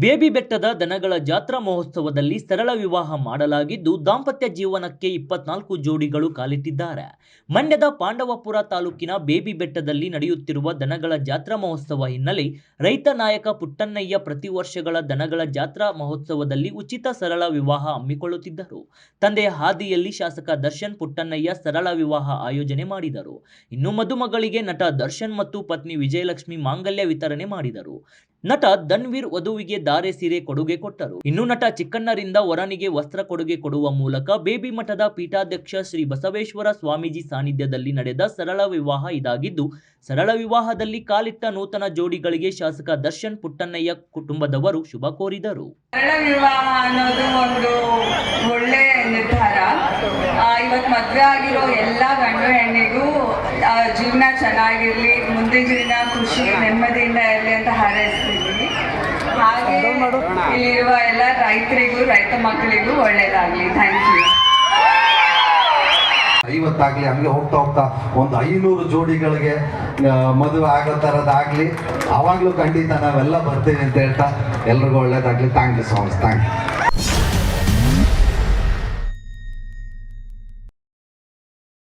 Baby ಬೆಟ್ಟದ ದನಗಳ ಜಾತ್ರಾ ಮಹೋತ್ಸವದಲ್ಲಿ ಸರಳ ವಿವಾಹ ಮಾಡಲಾಗಿದ್ದು, ದಾಂಪತ್ಯ ಜೀವನಕ್ಕೆ ಇಪ್ಪತ್ನಾಲ್ಕು ಜೋಡಿಗಳು ಕಾಲಿಟ್ಟಿದ್ದಾರೆ. ಮಂಡ್ಯದ ಪಾಂಡವಪುರ ತಾಲೂಕಿನ ಬೇಬಿ ಬೆಟ್ಟದಲ್ಲಿ ನಡೆಯುತ್ತಿರುವ ದನಗಳ ಜಾತ್ರಾ ಮಹೋತ್ಸವ ಹಿನ್ನೆಲೆ ರೈತ ನಾಯಕ ಪುಟ್ಟಣ್ಣಯ್ಯ ಪ್ರತಿ ವರ್ಷಗಳ ದನಗಳ ಜಾತ್ರಾ ಮಹೋತ್ಸವದಲ್ಲಿ ಉಚಿತ ಸರಳ ವಿವಾಹ ಹಮ್ಮಿಕೊಳ್ಳುತ್ತಿದ್ದರು. ತಂದೆಯ ಹಾದಿಯಲ್ಲಿ ಶಾಸಕ ದರ್ಶನ್ ಪುಟ್ಟಣ್ಣಯ್ಯ ಸರಳ ವಿವಾಹ ಆಯೋಜನೆ ಮಾಡಿದರು. ಇನ್ನು ಮದುಮಗಳಿಗೆ ನಟ ದರ್ಶನ್ ಮತ್ತು ಪತ್ನಿ ವಿಜಯಲಕ್ಷ್ಮಿ ಮಾಂಗಲ್ಯ ವಿತರಣೆ ಮಾಡಿದರು. ನಟ ಧನ್ವೀರ್ ವಧುವಿಗೆ ಧಾರೆ ಸೀರೆ ಕೊಡುಗೆ ಕೊಟ್ಟರು. ಇನ್ನು ನಟ ಚಿಕ್ಕಣ್ಣರಿಂದ ವರನಿಗೆ ವಸ್ತ್ರ ಕೊಡುಗೆ ಕೊಡುವ ಮೂಲಕ ಬೇಬಿ ಮಠದ ಪೀಠಾಧ್ಯಕ್ಷ ಶ್ರೀ ಬಸವೇಶ್ವರ ಸ್ವಾಮೀಜಿ ಸಾನ್ನಿಧ್ಯದಲ್ಲಿ ನಡೆದ ಸರಳ ವಿವಾಹ ಇದಾಗಿದ್ದು ಸರಳ ವಿವಾಹದಲ್ಲಿ ಕಾಲಿಟ್ಟ ನೂತನ ಜೋಡಿಗಳಿಗೆ ಶಾಸಕ ದರ್ಶನ್ ಪುಟ್ಟಣ್ಣಯ್ಯ ಕುಟುಂಬದವರು ಶುಭ ಕೋರಿದರು. ಸರಳ ವಿವಾಹ ಅನ್ನೋದು ಒಂದು ಒಳ್ಳೆ ನಿರ್ಧಾರ ಆ, ಇವತ್ತು ಮದುವೆ ಆಗಿರೋ ಎಲ್ಲ ಗಂಡು ಹೆಣ್ಣಿಗೂ ಜೀವನ ಚೆನ್ನಾಗಿರ್ಲಿ ಮುಂದೆ ಜೀವನ ಖುಷಿ ನೆಮ್ಮದಿಯಿಂದ ಇರಲಿ ಅಂತ ಹಾರೈಸ್ತಿದ್ದೀನಿ ಹಾಗೆ ಇಲ್ಲಿರುವ ಎಲ್ಲ ರೈತರಿಗೂ ರೈತ ಮಕ್ಕಳಿಗೂ ಒಳ್ಳೇದಾಗ್ಲಿ. ಥ್ಯಾಂಕ್ ಯು ಐವತ್ತಾಗ್ಲಿ ಹಂಗೆ ಹೋಗ್ತಾ ಹೋಗ್ತಾ ಒಂದು ಐನೂರು ಜೋಡಿಗಳಿಗೆ ಮದುವೆ ಆಗೋ ಥರದ್ದಾಗಲಿ ಆವಾಗಲೂ ಖಂಡಿತ ನಾವೆಲ್ಲ ಬರ್ತೀವಿ ಅಂತ ಹೇಳ್ತಾ ಎಲ್ರಿಗೂ ಒಳ್ಳೇದಾಗಲಿ. Thank you so much thank you